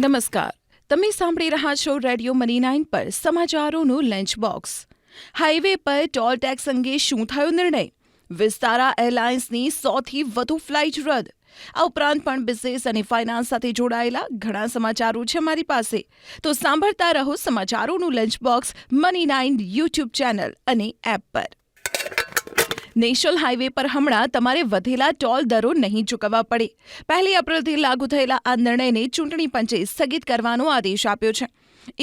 નમસ્કાર. તમે સાંભળી રહ્યા છો રેડિયો મની નાઇન પર સમાચારોનું લંચ બોક્સ હાઈવે પર ટોલ ટેક્સ અંગે શું થયો નિર્ણય? વિસ્તારા એરલાઇન્સની સોથી વધુ ફ્લાઇટ રદ. આ ઉપરાંત પણ બિઝનેસ અને ફાઇનાન્સ સાથે જોડાયેલા ઘણા સમાચારો છે મારી પાસે. તો સાંભળતા રહો સમાચારોનું lunch box money nine YouTube channel અને એપ પર. નેશનલ હાઈવે પર હમણાં તમારે વધેલા ટોલ દરો નહીં ચૂકવવા પડે. પહેલી એપ્રિલથી લાગુ થયેલા આ નિર્ણયને ચૂંટણી પંચે સ્થગિત કરવાનો આદેશ આપ્યો છે.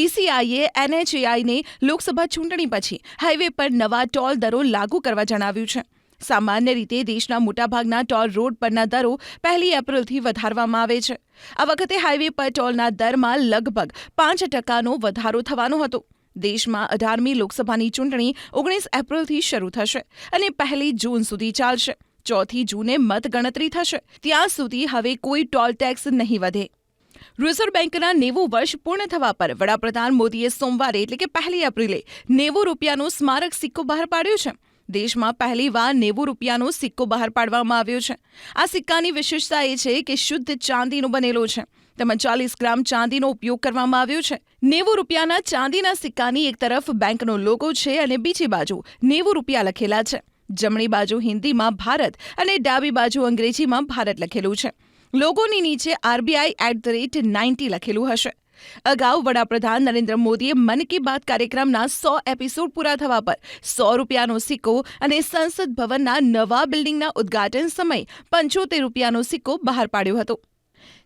ઈસીઆઈએ એનએચએઆઈને લોકસભા ચૂંટણી પછી હાઈવે પર નવા ટોલ દરો લાગુ કરવા જણાવ્યું છે. સામાન્ય રીતે દેશના મોટાભાગના ટોલ રોડ પરના દરો પહેલી એપ્રિલથી વધારવામાં આવે છે. આ વખતે હાઈવે પર ટોલના દરમાં લગભગ પાંચ ટકાનો વધારો થવાનો હતો. દેશમાં અઢારમી લોકસભાની ચૂંટણી ઓગણીસ એપ્રિલથી શરૂ થશે અને પહેલી જૂન સુધી ચાલશે. ચોથી જૂને મતગણતરી થશે. ત્યાં સુધી હવે કોઈ ટોલ ટેક્સ નહીં વધે. રિઝર્વ બેંકના નેવું વર્ષ પૂર્ણ થવા પર વડાપ્રધાન મોદીએ સોમવારે એટલે કે પહેલી એપ્રિલે નેવું રૂપિયાનો સ્મારક સિક્કો બહાર પાડ્યો છે. દેશમાં પહેલીવાર નેવું રૂપિયાનો સિક્કો બહાર પાડવામાં આવ્યો છે. આ સિક્કાની વિશેષતા એ છે કે શુદ્ધ ચાંદીનો બનેલો છે. તેમાં ચાલીસ ગ્રામ ચાંદીનો ઉપયોગ કરવામાં આવ્યો છે. નેવું રૂપિયાના ચાંદીના સિક્કાની એક તરફ બેંકનો લોગો છે અને બીજી બાજુ નેવું રૂપિયા લખેલા છે. જમણી બાજુ હિન્દીમાં ભારત અને ડાબી બાજુ અંગ્રેજીમાં ભારત લખેલું છે. લોગોની નીચે RBI at the rate ninety લખેલું હશે. અગાઉ વડાપ્રધાન નરેન્દ્ર મોદીએ મન કી બાત કાર્યક્રમના સો એપિસોડ પૂરા થવા પર સો રૂપિયાનો સિક્કો અને સંસદ ભવનના નવા બિલ્ડિંગના ઉદ્ઘાટન સમયે પંચોતેર રૂપિયાનો સિક્કો બહાર પાડ્યો હતો.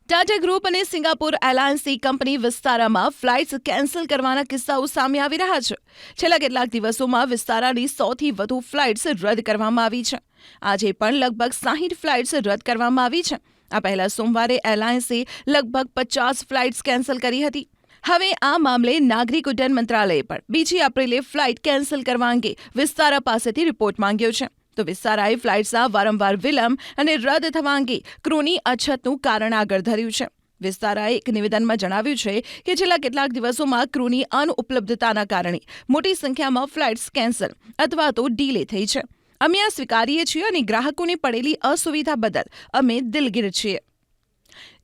ટાટા ગ્રુપ અને સિંગાપુર એલાયન્સની કંપની વિસ્તારામાં ફ્લાઇટ્સ કેન્સલ કરવાના કિસ્સાઓ સામે આવી રહ્યા છે. છેલ્લા કેટલાક દિવસોમાં વિસ્તારાની સૌથી વધુ ફ્લાઇટ્સ રદ કરવામાં આવી છે. આજે પણ લગભગ સાહીઠ ફ્લાઇટ્સ રદ કરવામાં આવી છે. આ પહેલા સોમવારે એલાયન્સે લગભગ પચાસ ફ્લાઇટ્સ કેન્સલ કરી હતી. હવે આ મામલે નાગરિક ઉડ્ડયન મંત્રાલયે પણ બીજી એપ્રિલે ફ્લાઇટ કેન્સલ કરવા અંગે વિસ્તારા પાસેથી રિપોર્ટ માંગ્યો છે. તો વિસ્તારાએ ફ્લાઇટ્સના વારંવાર વિલંબ અને રદ થવા અંગે ક્રૂની અછતનું કારણ આગળ ધર્યું છે. વિસ્તારાએ એક નિવેદનમાં જણાવ્યું છે કે છેલ્લા કેટલાક દિવસોમાં ક્રૂની અનઉપલબ્ધતાના કારણે મોટી સંખ્યામાં ફ્લાઇટ્સ કેન્સલ અથવા તો ડીલે થઈ છે. અમે આ સ્વીકારીએ છીએ અને ગ્રાહકોને પડેલી અસુવિધા બદલ અમે દિલગીર છીએ.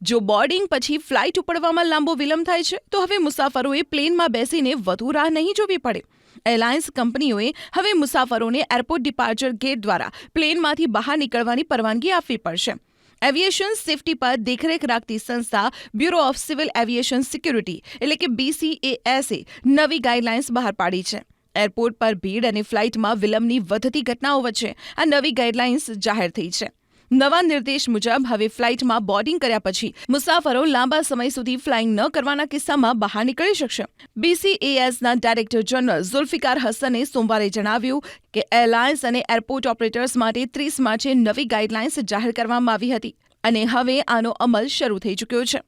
જો બોર્ડિંગ પછી ફ્લાઇટ ઉપડવામાં લાંબો વિલંબ થાય છે, તો હવે મુસાફરોએ પ્લેનમાં બેસીને વધુ રાહ નહીં જોવી પડે. એરલાઇન્સ કંપનીઓએ હવે મુસાફરોને એરપોર્ટ ડિપાર્ચર ગેટ દ્વારા પ્લેનમાંથી બહાર નીકળવાની પરવાનગી આપવી પડશે. એવિએશન સેફટી પર દેખરેખ રાખતી સંસ્થા bureau of civil aviation security, એટલે કે બીસીએએસએ નવી ગાઈડલાઇન્સ બહાર પાડી છે. એરપોર્ટ પર ભીડ અને ફ્લાઇટમાં વિલંબની વધતી ઘટનાઓ વચ્ચે આ નવી ગાઈડલાઇન્સ જાહેર થઈ છે. નવા નિર્દેશ મુજબ હવે ફ્લાઇટમાં બોર્ડિંગ કર્યા પછી મુસાફરો લાંબા સમય સુધી ફ્લાઇંગ ન કરવાના કિસ્સામાં બહાર નીકળી શકશે. બીસીએએસના ડાયરેક્ટર જનરલ ઝુલ્ફિકાર હસને સોમવારે જણાવ્યું કે એરલાઇન્સ અને એરપોર્ટ ઓપરેટર્સ માટે ત્રીસ માર્ચે નવી ગાઈડલાઇન્સ જાહેર કરવામાં આવી હતી અને હવે આનો અમલ શરૂ થઈ ચૂક્યો છે.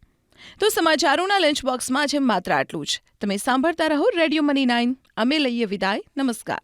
તો સમાચારોના લંચ બોક્સમાં છે માત્ર આટલું જ. તમે સાંભળતા રહો રેડિયો મની નાઇન. અમે લઈએ વિદાય. નમસ્કાર.